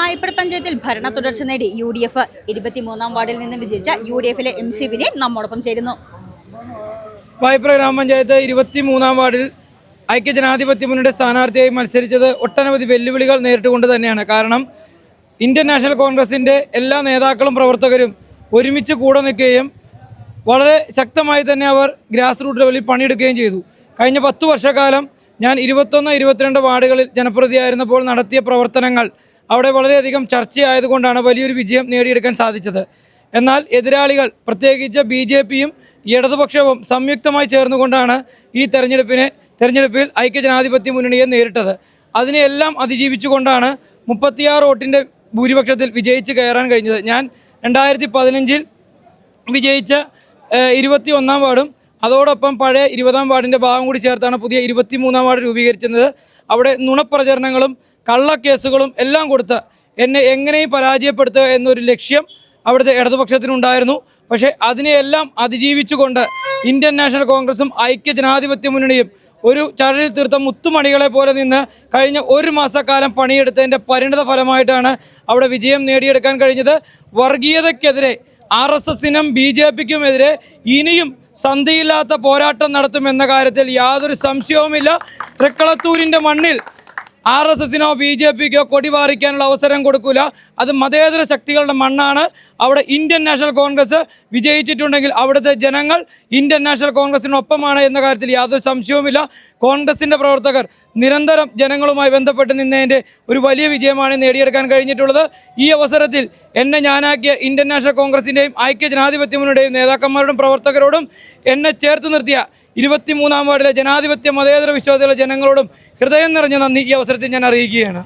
പായിപ്പട് പഞ്ചായത്തിൽ ഭരണ തുടർച്ച നേടി യു ഡി എഫ് ഇരുപത്തിമൂന്നാം വാർഡിൽ നിന്ന് വിജയിച്ച യു ഡി എഫിലെ എം സി വിനയൻ നമ്മോടൊപ്പം ചേരുന്നു. വായ്പ്ര ഗ്രാമപഞ്ചായത്ത് ഇരുപത്തി മൂന്നാം വാർഡിൽ ഐക്യജനാധിപത്യ മുന്നണിയുടെ സ്ഥാനാർത്ഥിയായി മത്സരിച്ചത് ഒട്ടനവധി വെല്ലുവിളികൾ നേരിട്ടുകൊണ്ട് തന്നെയാണ്. കാരണം ഇന്ത്യൻ നാഷണൽ കോൺഗ്രസിന്റെ എല്ലാ നേതാക്കളും പ്രവർത്തകരും ഒരുമിച്ച് കൂടെ നിൽക്കുകയും വളരെ ശക്തമായി തന്നെ അവർ ഗ്രാസ് റൂട്ട് ലെവലിൽ പണിയെടുക്കുകയും ചെയ്തു. കഴിഞ്ഞ പത്തു വർഷക്കാലം ഞാൻ ഇരുപത്തൊന്ന് ഇരുപത്തിരണ്ട് വാർഡുകളിൽ ജനപ്രതിയായിരുന്നപ്പോൾ നടത്തിയ പ്രവർത്തനങ്ങൾ അവിടെ വളരെയധികം ചർച്ചയായതുകൊണ്ടാണ് വലിയൊരു വിജയം നേടിയെടുക്കാൻ സാധിച്ചത്. എന്നാൽ എതിരാളികൾ പ്രത്യേകിച്ച് ബി ജെ പിയും ഇടതുപക്ഷവും സംയുക്തമായി ചേർന്നുകൊണ്ടാണ് ഈ തെരഞ്ഞെടുപ്പിനെ തെരഞ്ഞെടുപ്പിൽ ഐക്യജനാധിപത്യ മുന്നണിയെ നേരിട്ടത്. അതിനെയെല്ലാം അതിജീവിച്ചുകൊണ്ടാണ് മുപ്പത്തിയാറ് വോട്ടിന്റെ ഭൂരിപക്ഷത്തിൽ വിജയിച്ച് കയറാൻ കഴിഞ്ഞത്. ഞാൻ രണ്ടായിരത്തി പതിനഞ്ചിൽ വിജയിച്ച ഇരുപത്തി ഒന്നാം വാർഡും അതോടൊപ്പം പഴയ ഇരുപതാം വാർഡിന്റെ ഭാഗം കൂടി ചേർത്താണ് പുതിയ ഇരുപത്തി മൂന്നാം വാർഡ് രൂപീകരിച്ചത് അവിടെ നുണപ്രചരണങ്ങളും കള്ളക്കേസുകളും എല്ലാം കൊടുത്ത് എന്നെ എങ്ങനെയും പരാജയപ്പെടുത്തുക എന്നൊരു ലക്ഷ്യം അവിടുത്തെ ഇടതുപക്ഷത്തിനുണ്ടായിരുന്നു. പക്ഷേ അതിനെയെല്ലാം അതിജീവിച്ചുകൊണ്ട് ഇന്ത്യൻ നാഷണൽ കോൺഗ്രസും ഐക്യ ജനാധിപത്യ മുന്നണിയും ഒരു ചരടിൽ തീർത്ത മുത്തുമണികളെ പോലെ നിന്ന് കഴിഞ്ഞ ഒരു മാസക്കാലം പണിയെടുത്തതിന്റെ പരിണിത ഫലമായിട്ടാണ് അവിടെ വിജയം നേടിയെടുക്കാൻ കഴിഞ്ഞത്. വർഗീയതയ്ക്കെതിരെ ആർ എസ് എസിനും ബി ജെ പിക്കുമെതിരെ ഇനിയും സന്ധിയില്ലാത്ത പോരാട്ടം നടത്തുമെന്ന കാര്യത്തിൽ യാതൊരു സംശയവുമില്ല. തൃക്കളത്തൂരിന്റെ മണ്ണിൽ ആർ എസ് എസിനോ ബി ജെ പിക്കോ കൊടി പാറിക്കാനുള്ള അവസരം കൊടുക്കില്ല അത് മതേതര ശക്തികളുടെ മണ്ണാണ്. അവിടെ ഇന്ത്യൻ നാഷണൽ കോൺഗ്രസ് വിജയിച്ചിട്ടുണ്ടെങ്കിൽ അവിടുത്തെ ജനങ്ങൾ ഇന്ത്യൻ നാഷണൽ കോൺഗ്രസിനൊപ്പമാണ് എന്ന കാര്യത്തിൽ യാതൊരു സംശയവുമില്ല. കോൺഗ്രസിന്റെ പ്രവർത്തകർ നിരന്തരം ജനങ്ങളുമായി ബന്ധപ്പെട്ട് നിന്നതിന്റെ ഒരു വലിയ വിജയമാണ് നേടിയെടുക്കാൻ കഴിഞ്ഞിട്ടുള്ളത്. ഈ അവസരത്തിൽ എന്നെ ഞാനാക്കിയ ഇന്ത്യൻ നാഷണൽ കോൺഗ്രസിന്റെയും ഐക്യ ജനാധിപത്യ മുന്നണിയുടെയും നേതാക്കന്മാരോടും പ്രവർത്തകരോടും എന്നെ ചേർത്ത് നിർത്തിയ ഇരുപത്തിമൂന്നാം വാർഡിലെ ജനാധിപത്യ മതേതര വിശ്വാസികളുടെ ജനങ്ങളോടും ഹൃദയം നിറഞ്ഞ നന്ദി ഈ അവസരത്തിൽ ഞാൻ അറിയിക്കുകയാണ്.